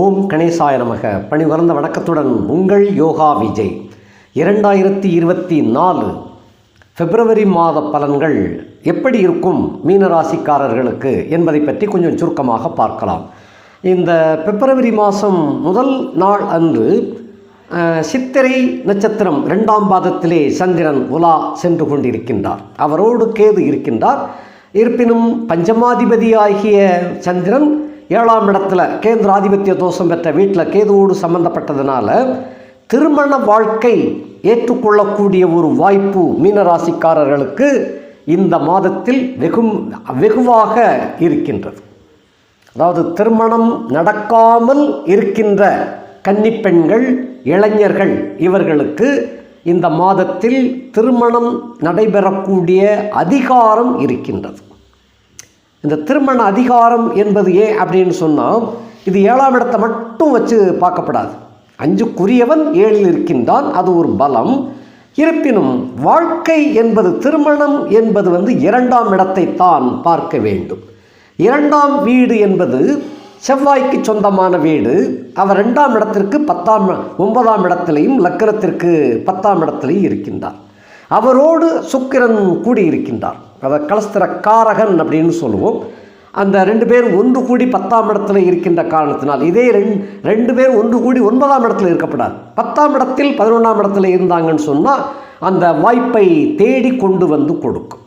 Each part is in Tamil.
ஓம் கணேசாய நமக. பணிவர்ந்த வணக்கத்துடன் உங்கள் யோகா விஜய். இரண்டாயிரத்தி இருபத்தி நாலு பிப்ரவரி மாத பலன்கள் எப்படி இருக்கும் மீனராசிக்காரர்களுக்கு என்பதை பற்றி கொஞ்சம் சுருக்கமாக பார்க்கலாம். இந்த பிப்ரவரி மாதம் முதல் நாள் அன்று சித்திரை நட்சத்திரம் ரெண்டாம் பாதத்திலே சந்திரன் உலா சென்று கொண்டிருக்கின்றார். அவரோடு கேது இருக்கின்றார். இருப்பினும் பஞ்சமாதிபதியாகிய சந்திரன் ஏழாம் இடத்துல கேந்திர ஆதிபத்திய தோஷம் பெற்ற வீட்டில் கேதுவோடு சம்பந்தப்பட்டதுனால திருமண வாழ்க்கை ஏற்றுக்கொள்ளக்கூடிய ஒரு வாய்ப்பு மீனராசிக்காரர்களுக்கு இந்த மாதத்தில் வெகு வெகுவாக இருக்கின்றது. அதாவது திருமணம் நடக்காமல் இருக்கின்ற கன்னிப்பெண்கள் இளைஞர்கள் இவர்களுக்கு இந்த மாதத்தில் திருமணம் நடைபெறக்கூடிய அதிகாரம் இருக்கின்றது. இந்த திருமண அதிகாரம் என்பது ஏன் அப்படின்னு சொன்னால் இது ஏழாம் இடத்தை மட்டும் வச்சு பார்க்கப்படாது. அஞ்சுக்குரியவன் ஏழில் இருக்கின்றான் அது ஒரு பலம். இருப்பினும் வாழ்க்கை என்பது திருமணம் என்பது வந்து இரண்டாம் இடத்தை தான் பார்க்க வேண்டும். இரண்டாம் வீடு என்பது செவ்வாய்க்கு சொந்தமான வீடு. அவர் ரெண்டாம் இடத்திற்கு பத்தாம் ஒன்பதாம் இடத்திலையும் லக்கணத்திற்கு பத்தாம் இடத்திலையும் இருக்கின்றார். அவரோடு சுக்கிரன் கூடியிருக்கின்றார். அதை கலஸ்திரக்காரகன் அப்படின்னு சொல்லுவோம். அந்த ரெண்டு பேரும் ஒன்று கூடி பத்தாம் இடத்துல இருக்கின்ற காரணத்தினால் இதே ரெண்டு ரெண்டு பேர் ஒன்று கூடி ஒன்பதாம் இடத்துல இருக்கப்படாது. பத்தாம் இடத்தில் பதினொன்றாம் இடத்துல இருந்தாங்கன்னு சொன்னால் அந்த வாய்ப்பை தேடி கொண்டு வந்து கொடுக்கும்.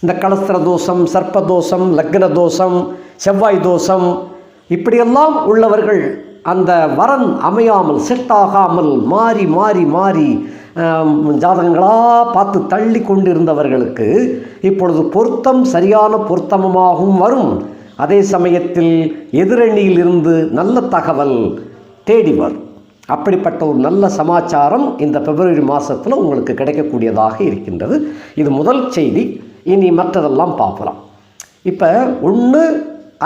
இந்த கலஸ்திர தோஷம் சர்ப்ப தோஷம் லக்ன தோஷம் செவ்வாய் தோஷம் இப்படியெல்லாம் உள்ளவர்கள் அந்த வரன் அமையாமல் செட் ஆகாமல் மாறி மாறி மாறி ஜாதகங்களாக பார்த்து தள்ளி கொண்டிருந்தவர்களுக்கு இப்பொழுது பொருத்தம் சரியான பொருத்தமாகவும் வரும். அதே சமயத்தில் எதிரணியில் இருந்து நல்ல தகவல் தேடி வரும். அப்படிப்பட்ட ஒரு நல்ல சமாச்சாரம் இந்த பிப்ரவரி மாதத்தில் உங்களுக்கு கிடைக்கக்கூடியதாக இருக்கின்றது. இது முதல் செய்தி. இனி மற்றதெல்லாம் பார்க்கலாம். இப்போ ஒன்று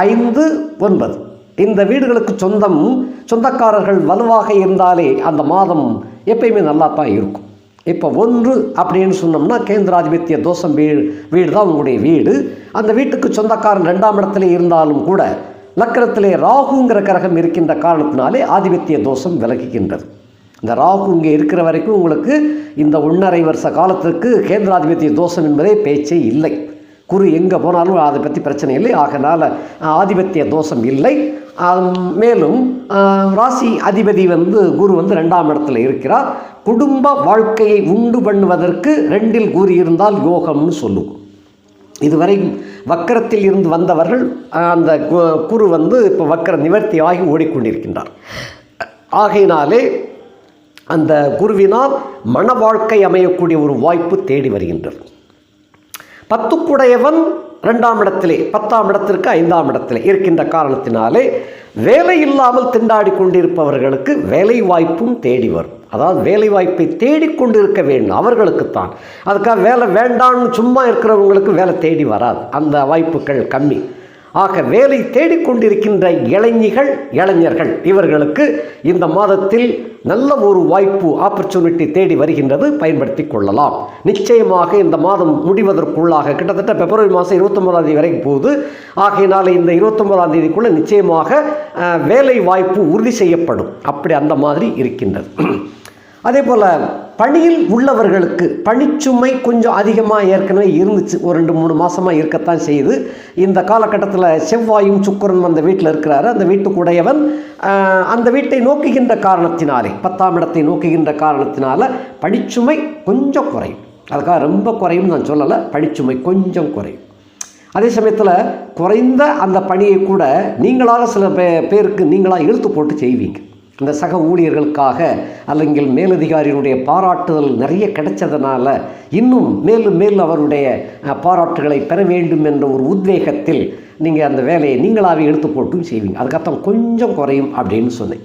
ஐந்து ஒன்பது. இந்த வீடுகளுக்கு சொந்தம் சொந்தக்காரர்கள் வலுவாக இருந்தாலே அந்த மாதம் எப்பயுமே நல்லா தான் இருக்கும். இப்போ ஒன்று அப்படின்னு சொன்னோம்னா கேந்திராதிபத்திய தோஷம் வீடு வீடு தான் உங்களுடைய வீடு. அந்த வீட்டுக்கு சொந்தக்காரன் ரெண்டாம் இடத்துல இருந்தாலும் கூட லக்கணத்திலே ராகுங்கிற கிரகம் இருக்கின்ற காரணத்தினாலே ஆதிபத்திய தோஷம் விலகுகின்றது. இந்த ராகு இங்கே இருக்கிற வரைக்கும் உங்களுக்கு இந்த ஒன்றரை வருஷ காலத்துக்கு கேந்திராதிபத்திய தோஷம் என்பதே பேச்சே இல்லை. குரு எங்கே போனாலும் அதை பற்றி பிரச்சனை இல்லை. ஆகனால் ஆதிபத்திய தோஷம் இல்லை. மேலும் ராசி அதிபதி வந்து குரு வந்து ரெண்டாம் இடத்துல இருக்கிறார். குடும்ப வாழ்க்கையை உண்டு பண்ணுவதற்கு ரெண்டில் குரு இருந்தால் யோகம்னு சொல்லுவோம் இதுவரை வக்கரத்தில் இருந்து வந்தவர்கள் அந்த கு- குரு வந்து இப்போ வக்கர நிவர்த்தியாகி ஓடிக்கொண்டிருக்கின்றார். ஆகையினாலே அந்த குருவினால் மன வாழ்க்கை அமையக்கூடிய ஒரு வாய்ப்பு தேடி வருகின்றது. பத்துக்குடையவன் ரெண்டாம் இடத்திலே பத்தாம் இடத்திற்கு ஐந்தாம் இடத்திலே இருக்கின்ற காரணத்தினாலே வேலை இல்லாமல் திண்டாடி கொண்டிருப்பவர்களுக்கு வேலை வாய்ப்பும் தேடி வரும். அதாவது வேலை வாய்ப்பை தேடிக்கொண்டிருக்க வேண்டும் அவர்களுக்குத்தான். அதுக்காக வேலை வேண்டாம்னு சும்மா இருக்கிறவங்களுக்கு வேலை தேடி வராது. அந்த வாய்ப்புகள் கம்மி. ஆக வேலை தேடிக்கொண்டிருக்கின்ற இளைஞர்கள் இளைஞர்கள் இவர்களுக்கு இந்த மாதத்தில் நல்ல ஒரு வாய்ப்பு ஆப்பர்ச்சுனிட்டி தேடி வருகின்றது. பயன்படுத்தி கொள்ளலாம். நிச்சயமாக இந்த மாதம் முடிவதற்குள்ளாக கிட்டத்தட்ட பிப்ரவரி மாதம் இருபத்தொன்பதாம் தேதி வரைக்கும் போகுது. ஆகையினால இந்த இருபத்தொன்பதாம் தேதிக்குள்ளே நிச்சயமாக வேலை வாய்ப்பு உறுதி செய்யப்படும். அப்படி அந்த மாதிரி இருக்கின்றது. அதே போல் பணியில் உள்ளவர்களுக்கு பணிச்சுமை கொஞ்சம் அதிகமாக ஏற்கனவே இருந்துச்சு. ஒரு ரெண்டு மூணு மாதமாக இருக்கத்தான் செய்யுது. இந்த காலகட்டத்தில் செவ்வாயும் சுக்கரன் அந்த வீட்டில் இருக்கிறாரு. அந்த வீட்டுக்குடையவன் அந்த வீட்டை நோக்குகின்ற காரணத்தினாலே பத்தாம் இடத்தை நோக்குகின்ற காரணத்தினால பணிச்சுமை கொஞ்சம் குறையும். அதுக்காக ரொம்ப குறையும் நான் சொல்லலை பணிச்சுமை கொஞ்சம் குறையும். அதே சமயத்தில் குறைந்த அந்த பணியை கூட நீங்களாக சில பே பேருக்கு நீங்களாக இழுத்து போட்டு செய்வீங்க. இந்த சக ஊழியர்களுக்காக அல்லங்கில் மேலதிகாரியினுடைய பாராட்டுதல் நிறைய கிடைச்சதுனால இன்னும் மேலும் மேலும் அவருடைய பாராட்டுகளை பெற வேண்டும் என்ற ஒரு உத்வேகத்தில் நீங்கள் அந்த வேலையை நீங்களாகவே எடுத்து போட்டும் செய்வீங்க. அதுக்கப்புறம் கொஞ்சம் குறையும் அப்படின்னு சொன்னேன்.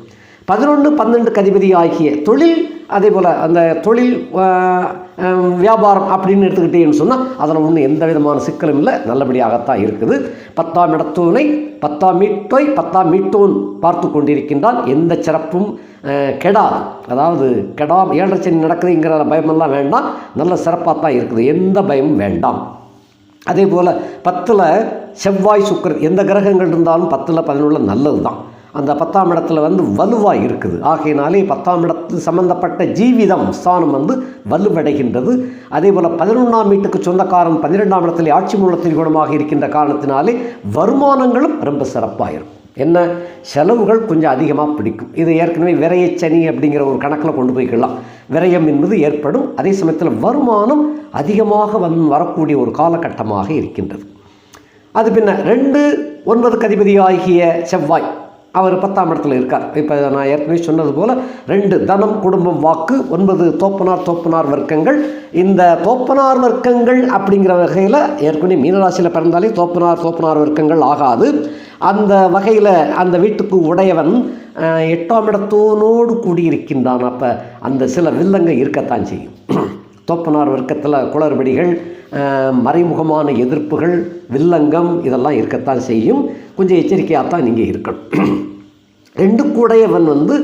பதினொன்று பன்னெண்டு கதிபதி ஆகிய தொழில் அதே போல் அந்த தொழில் வியாபாரம் அப்படின்னு எடுத்துக்கிட்டேன்னு சொன்னால் அதில் ஒன்றும் எந்த விதமான சிக்கலும் இல்லை. நல்லபடியாகத்தான் இருக்குது. பத்தாம் இடத்தோனை பத்தாம் மீட்டோய் பத்தாம் மீட்டோன் பார்த்து கொண்டிருக்கின்றான். எந்த சிறப்பும் கெடாது. அதாவது கெடா ஏழரை சனி நடக்குதுங்கிற பயமெல்லாம் வேண்டாம். நல்ல சிறப்பாக தான் இருக்குது. எந்த பயமும் வேண்டாம். அதே போல் பத்தில் செவ்வாய் சுக்கர் எந்த கிரகங்கள் இருந்தாலும் பத்தில் பதினொன்றில் நல்லது தான் அந்த பத்தாம் இடத்துல வந்து வலுவாக இருக்குது. ஆகையினாலே பத்தாம் இடத்து சம்பந்தப்பட்ட ஜீவிதம் ஸ்தானம் வந்து வலுவடைகின்றது. அதே போல் பதினொன்றாம் வீட்டுக்கு சொந்தக்காரன் பன்னிரெண்டாம் இடத்துல ஆட்சி மூலத்தின் குணமாக இருக்கின்ற காரணத்தினாலே வருமானங்களும் ரொம்ப சிறப்பாக இருக்கும் என்ன? செலவுகள் கொஞ்சம் அதிகமாக பிடிக்கும். இது ஏற்கனவே விரையச்சனி அப்படிங்கிற ஒரு கணக்கில் கொண்டு போய்க்கலாம் விரயம் என்பது ஏற்படும். அதே சமயத்தில் வருமானம் அதிகமாக வந் வரக்கூடிய ஒரு காலகட்டமாக இருக்கின்றது. அது பின்ன ரெண்டு ஒன்பதுக்கு அதிபதியாகிய செவ்வாய். அவர் பத்தாம் இடத்துல இருக்கார். இப்போ நான் ஏற்கனவே சொன்னது போல் ரெண்டு தனம் குடும்பம் வாக்கு ஒன்பது தோப்பனார் தோப்பனார் வர்க்கங்கள். இந்த தோப்பனார் வர்க்கங்கள் அப்படிங்கிற வகையில் ஏற்கனவே மீனராசியில் பிறந்தாலே தோப்பனார் தோப்பனார் வர்க்கங்கள் ஆகாது. அந்த வகையில் அந்த வீட்டுக்கு உடையவன் எட்டாம் இடத்தோனோடு கூடியிருக்கின்றான். அப்போ அந்த சில வில்லங்க இருக்கத்தான் செய்யும். தோப்பனார் வர்க்கத்தில் குளறுபடிகள் மறைமுகமான எதிர்ப்புகள் வில்லங்கம் இதெல்லாம் இருக்கத்தான் செய்யும். கொஞ்சம் எச்சரிக்கையாக தான் நீங்கள் இருக்கணும். ரெண்டு கூடையவன் வந்து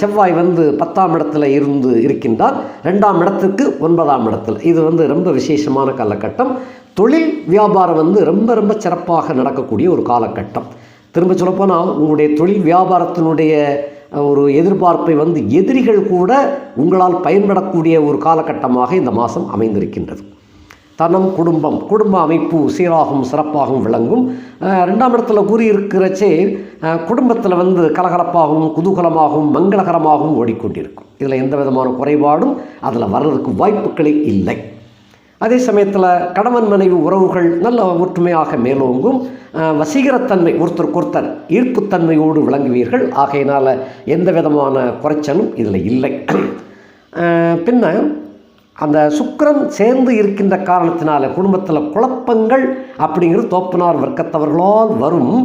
செவ்வாய் வந்து பத்தாம் இடத்துல இருந்து இருக்கின்றார் ரெண்டாம் இடத்துக்கு ஒன்பதாம் இடத்துல. இது வந்து ரொம்ப விசேஷமான காலகட்டம். தொழில் வியாபாரம் வந்து ரொம்ப ரொம்ப சிறப்பாக நடக்கக்கூடிய ஒரு காலகட்டம். திரும்ப சொல்லப்போனால் உங்களுடைய தொழில் வியாபாரத்தினுடைய ஒரு எதிர்பார்ப்பை வந்து எதிரிகள் கூட உங்களால் பயன்படக்கூடிய ஒரு காலகட்டமாக இந்த மாதம் அமைந்திருக்கின்றது. தனம் குடும்பம் குடும்ப அமைப்பு சீராகவும் சிறப்பாகவும் விளங்கும். ரெண்டாம் இடத்துல கூறியிருக்கிறச்சே குடும்பத்தில் வந்து கலகலப்பாகவும் குதூகலமாகவும் மங்களகரமாகவும் ஓடிக்கொண்டிருக்கும். இதில் எந்த விதமான குறைபாடும் அதில் வர்றதுக்கு வாய்ப்புகளே இல்லை. அதே சமயத்தில் கணவன் மனைவி உறவுகள் நல்ல ஒற்றுமையாக மேலோங்கும். வசீகரத்தன்மை ஒருத்தருக்கு ஒருத்தர் ஈர்ப்புத்தன்மையோடு விளங்குவீர்கள். ஆகையினால் எந்த விதமான குறைச்சலும் இதில் இல்லை. பின்ன அந்த சுக்கிரன் சேர்ந்து இருக்கின்ற காரணத்தினால குடும்பத்தில் குழப்பங்கள் அப்படிங்கிறது தோப்பனார் வர்க்கத்தவர்களால் வரும்.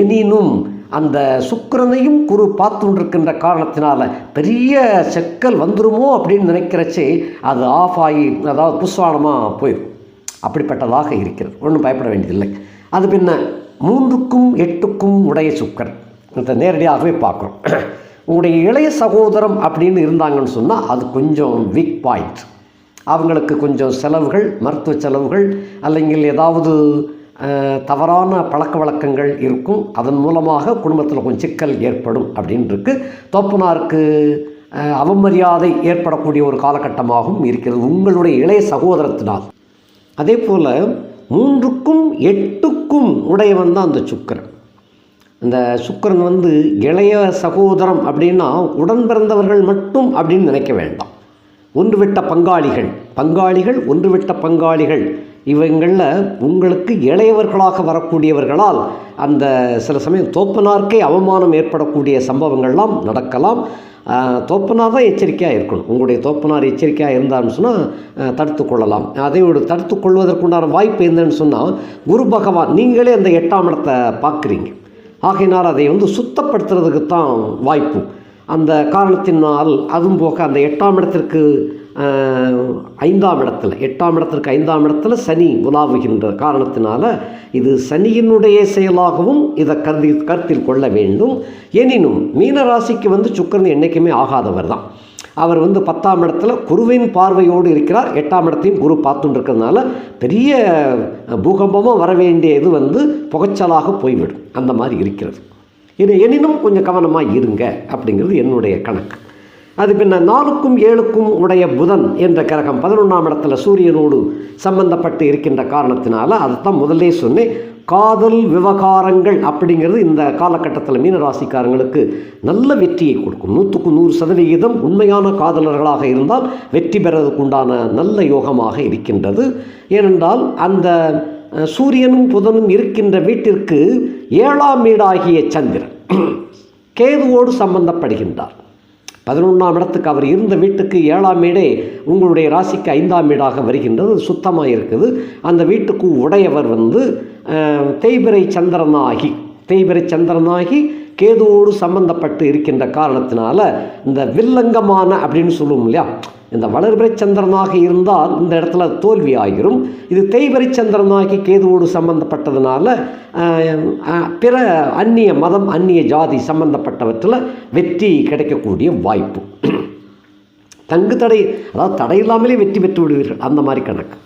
எனினும் அந்த சுக்கரனையும் குரு பார்த்துருக்கின்ற காரணத்தினால் பெரிய செக்கல் வந்துருமோ அப்படின்னு நினைக்கிறச்சே அது ஆஃப் ஆகி அதாவது புஸ்வானமாக போயிடும் அப்படிப்பட்டதாக இருக்கிறது. ஒன்றும் பயப்பட வேண்டியதில்லை. அது பின்ன மூன்றுக்கும் எட்டுக்கும் உடைய சுக்கரன். இதை நேரடியாகவே பார்க்குறோம். உங்களுடைய இளைய சகோதரம் அப்படின்னு இருந்தாங்கன்னு சொன்னால் அது கொஞ்சம் வீக் பாயிண்ட் அவங்களுக்கு கொஞ்சம் செலவுகள் மருத்துவ செலவுகள் அல்லங்கில் ஏதாவது தவறான பழக்க வழக்கங்கள் இருக்கும். அதன் மூலமாக குடும்பத்தில் கொஞ்சம் சிக்கல் ஏற்படும் அப்படின்ருக்கு. தோப்பனாருக்கு அவமரியாதை ஏற்படக்கூடிய ஒரு காலகட்டமாகவும் இருக்கிறது. உங்களுடைய இளைய சகோதரத்தினால். அதே போல் மூன்றுக்கும் எட்டுக்கும் உடையவன் தான் அந்த சுக்கிரன். இந்த சுக்கிரன் வந்து இளைய சகோதரம் அப்படின்னா உடன் பிறந்தவர்கள் மட்டும் அப்படின்னு நினைக்க வேண்டாம். ஒன்றுவிட்ட பங்காளிகள். பங்காளிகள் ஒன்றுவிட்ட பங்காளிகள். இவங்களில் உங்களுக்கு இளையவர்களாக வரக்கூடியவர்களால் அந்த சில சமயம் தோப்பனார்க்கே அவமானம் ஏற்படக்கூடிய சம்பவங்கள்லாம் நடக்கலாம். தோப்பனார் தான் எச்சரிக்கையாக இருக்கணும். உங்களுடைய தோப்பனார் எச்சரிக்கையாக இருந்தார்னு சொன்னால் தடுத்து கொள்ளலாம். அதையோடு தடுத்து கொள்வதற்குண்டான வாய்ப்பு என்னன்னு சொன்னால் குரு பகவான் நீங்களே அந்த எட்டாம் இடத்தை பார்க்குறீங்க. ஆகையினால் அதை வந்து சுத்தப்படுத்துறதுக்கு தான் வாய்ப்பு. அந்த காரணத்தினால் அதுவும் போக அந்த எட்டாம் இடத்திற்கு ஐந்தாம் இடத்துல எட்டாம் இடத்திற்கு ஐந்தாம் இடத்துல சனி உலாவுகின்ற காரணத்தினால இது சனியினுடைய செயலாகவும் இதை கருதி கருத்தில் கொள்ள வேண்டும். எனினும் மீன ராசிக்கு வந்து சுக்கரன் என்றைக்குமே ஆகாதவர் தான். அவர் வந்து பத்தாம் இடத்துல குருவின் பார்வையோடு இருக்கிறார். எட்டாம் இடத்தையும் குரு பார்த்துட்டுருக்கிறதுனால பெரிய பூகம்பமாக வர வேண்டிய இது வந்து புகைச்சலாக போய்விடும். அந்த மாதிரி இருக்கிறது. இது எனினும் கொஞ்சம் கவனமாக இருங்க அப்படிங்கிறது என்னுடைய கணக்கு. அது பின்ன நாலுக்கும் ஏழுக்கும் உடைய புதன் என்ற கிரகம் பதினொன்றாம் இடத்துல சூரியனோடு சம்பந்தப்பட்டு இருக்கின்ற காரணத்தினால அதைத்தான் முதல்லே சொன்னேன் காதல் விவகாரங்கள் அப்படிங்கிறது இந்த காலகட்டத்தில் மீனராசிக்காரங்களுக்கு நல்ல வெற்றியை கொடுக்கும். நூற்றுக்கு நூறு சதவிகிதம் உண்மையான காதலர்களாக இருந்தால் வெற்றி பெறதுக்கு உண்டான நல்ல யோகமாக இருக்கின்றது. ஏனென்றால் அந்த சூரியனும் புதனும் இருக்கின்ற வீட்டிற்கு ஏழாம் வீடாகிய சந்திரன் கேதுவோடு சம்பந்தப்படுகின்றார். பதினொன்றாம் இடத்துக்கு அவர் இருந்த வீட்டுக்கு ஏழாம் வீடே உங்களுடைய ராசிக்கு ஐந்தாம் வீடாக வருகின்றது. சுத்தமாக இருக்குது. அந்த வீட்டுக்கு உடையவர் வந்து தேய்பிரை தேய்பிறை சந்திரனாகி தேய்பிறை சந்திரனாகி கேதுவோடு சம்பந்தப்பட்டு இருக்கின்ற காரணத்தினால இந்த வில்லங்கமான அப்படின்னு சொல்லுவோம் இல்லையா? இந்த வளர்பிறை சந்திரனாக இருந்தால் இந்த இடத்துல தோல்வி ஆகிரும். இது தேய்பிறை சந்திரனாகி கேதுவோடு சம்பந்தப்பட்டதுனால பிற அந்நிய மதம் அந்நிய ஜாதி சம்பந்தப்பட்டவற்றில் வெற்றி கிடைக்கக்கூடிய வாய்ப்பு. தங்கு தடை அதாவது தடை இல்லாமலே வெற்றி பெற்று விடுவீர்கள். அந்த மாதிரி கணக்கு.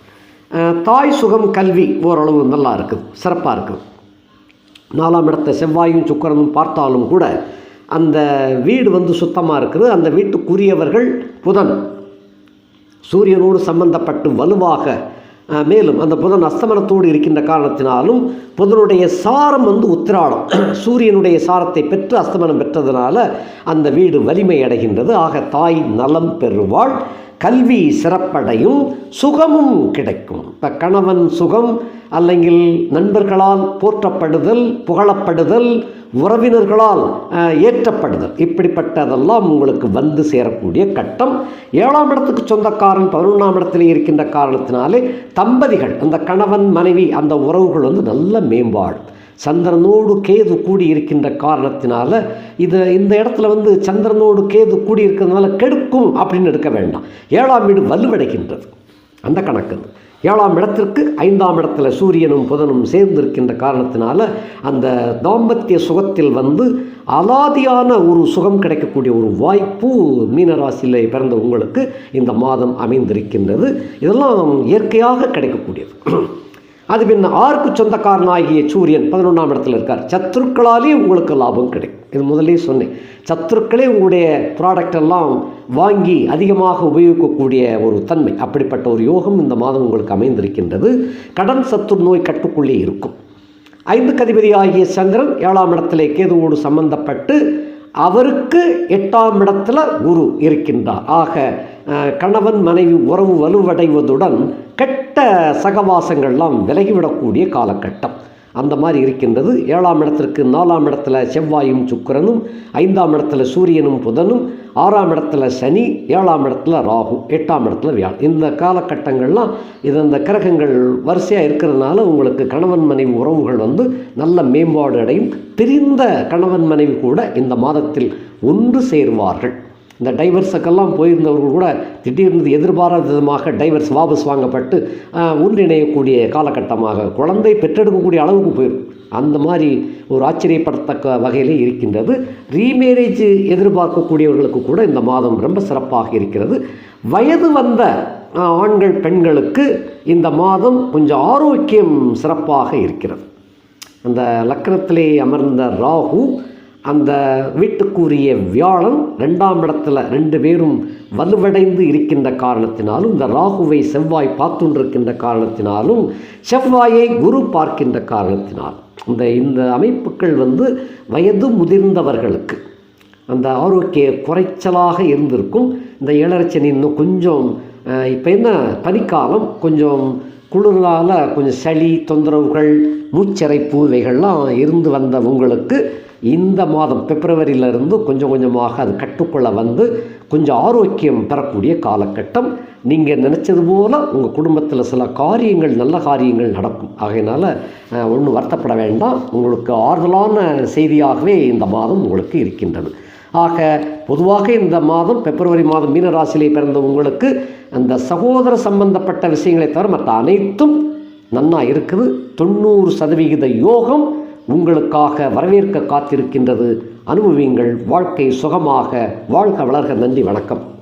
தாய் சுகம் கல்வி ஓரளவு நல்லா இருக்குது சிறப்பாக இருக்குது. நாலாம் இடத்த செவ்வாயும் சுக்கரனும் பார்த்தாலும் கூட அந்த வீடு வந்து சுத்தமாக இருக்குது. அந்த வீட்டுக்குரியவர்கள் புதன். சூரியனோடு சம்பந்தப்பட்டு வலுவாக மேலும் அந்த புதன் அஸ்தமனத்தோடு இருக்கின்ற காரணத்தினாலும் புதனுடைய சாரம் வந்து உத்திராடம். சூரியனுடைய சாரத்தை பெற்று அஸ்தமனம் பெற்றதுனால அந்த வீடு வலிமை அடைகின்றது. ஆக தாய் நலம் பெறுவாள் கல்வி சிறப்படையும் சுகமும் கிடைக்கும். இப்போ கணவன் சுகம் அல்லங்கில் நண்பர்களால் போற்றப்படுதல் புகழப்படுதல் உறவினர்களால் ஏற்றப்படுதல். இப்படிப்பட்டதெல்லாம் உங்களுக்கு வந்து சேரக்கூடிய கட்டம். ஏழாம் இடத்துக்கு சொந்தக்காரன் பதினொன்றாம் இடத்துல இருக்கின்ற காரணத்தினாலே தம்பதிகள் அந்த கணவன் மனைவி அந்த உறவுகள் வந்து நல்ல மேம்பாடு. சந்திரனோடு கேது கூடி இருக்கின்ற காரணத்தினால இது இந்த இடத்துல வந்து சந்திரனோடு கேது கூடி இருக்கிறதுனால கெடுக்கும் அப்படின்னு எடுக்க வேண்டாம். ஏழாம் வீடு வலுவடைகின்றது. அந்த கணக்கு ஏழாம் இடத்திற்கு ஐந்தாம் இடத்துல சூரியனும் புதனும் சேர்ந்திருக்கின்ற காரணத்தினால அந்த தாம்பத்திய சுகத்தில் வந்து அலாதியான ஒரு சுகம் கிடைக்கக்கூடிய ஒரு வாய்ப்பு மீனராசியில் பிறந்த உங்களுக்கு இந்த மாதம் அமைந்திருக்கின்றது. இதெல்லாம் இயற்கையாக கிடைக்கக்கூடியது. அது பின்ன ஆறுக்கு சொந்தக்காரனாகிய சூரியன் பதினொன்றாம் இடத்துல இருக்கார். சத்துருக்களாலே உங்களுக்கு லாபம் கிடைக்கும். இது முதலே சொன்னேன். சத்துருக்களே உங்களுடைய ப்ராடக்ட் எல்லாம் வாங்கி அதிகமாக உபயோகிக்கக்கூடிய ஒரு தன்மை. அப்படிப்பட்ட ஒரு யோகம் இந்த மாதம் உங்களுக்கு அமைந்திருக்கின்றது. கடன் சத்துரு நோய் கட்டுக்குள்ளே இருக்கும். ஐந்து கதிபதி ஆகிய சந்திரன் ஏழாம் இடத்திலே கேதுவோடு சம்பந்தப்பட்டு அவருக்கு எட்டாம் இடத்துல குரு இருக்கின்றார். ஆக கணவன் மனைவி உறவு வலுவடைவதுடன் கெட்ட சகவாசங்கள்லாம் விலகிவிடக்கூடிய காலகட்டம். அந்த மாதிரி இருக்கின்றது. ஏழாம் இடத்திற்கு நாலாம் இடத்துல செவ்வாயும் சுக்கரனும் ஐந்தாம் இடத்துல சூரியனும் புதனும் ஆறாம் இடத்துல சனி ஏழாம் இடத்துல ராகு எட்டாம் இடத்துல வியாழ் இந்த காலகட்டங்கள்லாம் இது அந்த கிரகங்கள் வரிசையாக இருக்கிறதுனால உங்களுக்கு கணவன் மனைவி உறவுகள் வந்து நல்ல மேம்பாடு அடையும். தெரிந்த கணவன் மனைவி கூட இந்த மாதத்தில் ஒன்று சேர்வார்கள். இந்த டைவர்ஸுக்கெல்லாம் போயிருந்தவர்கள் கூட திடீர்னு எதிர்பாராத விதமாக டைவர்ஸ் வாபஸ் வாங்கப்பட்டு ஒன்றிணையக்கூடிய காலகட்டமாக குழந்தை பெற்றெடுக்கக்கூடிய அளவுக்கு போயிடும் அந்த மாதிரி ஒரு ஆச்சரியப்படத்தக்க வகையிலே இருக்கின்றது. ரீமேரேஜ் எதிர்பார்க்கக்கூடியவர்களுக்கு கூட இந்த மாதம் ரொம்ப சிறப்பாக இருக்கிறது. வயது வந்த ஆண்கள் பெண்களுக்கு இந்த மாதம் கொஞ்சம் ஆரோக்கியம் சிறப்பாக இருக்கிறது. அந்த லக்கணத்திலே அமர்ந்த ராகு அந்த வீட்டுக்குரிய வியாழன் ரெண்டாம் இடத்துல ரெண்டு பேரும் வலுவடைந்து இருக்கின்ற காரணத்தினாலும் இந்த ராகுவை செவ்வாய் பார்த்துண்டிருக்கின்ற காரணத்தினாலும் செவ்வாயை குரு பார்க்கின்ற காரணத்தினால். இந்த இந்த அமைப்புகள் வந்து வயது முதிர்ந்தவர்களுக்கு அந்த ஆரோக்கிய குறைச்சலாக இருந்திருக்கும். இந்த ஏழரச்சனி இன்னும் கொஞ்சம் இப்போ என்ன பனிக்காலம் கொஞ்சம் குளிரால் கொஞ்சம் சளி தொந்தரவுகள் மூச்சரைப்பு இவைகள்லாம் இருந்து வந்த உங்களுக்கு இந்த மாதம் பிப்ரவரியிலிருந்து கொஞ்சம் கொஞ்சமாக அது கட்டுக்குள்ள வந்து கொஞ்சம் ஆரோக்கியம் பெறக்கூடிய காலகட்டம். நீங்கள் நினச்சது போல் உங்கள் குடும்பத்தில் சில காரியங்கள் நல்ல காரியங்கள் நடக்கும். ஆகையினால் ஒன்றும் வருத்தப்பட வேண்டாம். உங்களுக்கு ஆறுதலான செய்தியாகவே இந்த மாதம் உங்களுக்கு இருக்கின்றது. ஆக பொதுவாக இந்த மாதம் பிப்ரவரி மாதம் மீனராசியிலே பிறந்த உங்களுக்கு அந்த சகோதர சம்பந்தப்பட்ட விஷயங்களை தவிர மற்ற அனைத்தும் நன்னா இருக்குது. தொண்ணூறு சதவிகித யோகம் உங்களுக்காக வரவேற்க காத்திருக்கின்றது. அனுபவியுங்கள் வாழ்க்கை சுகமாக வாழ்க வளர்க. நன்றி வணக்கம்.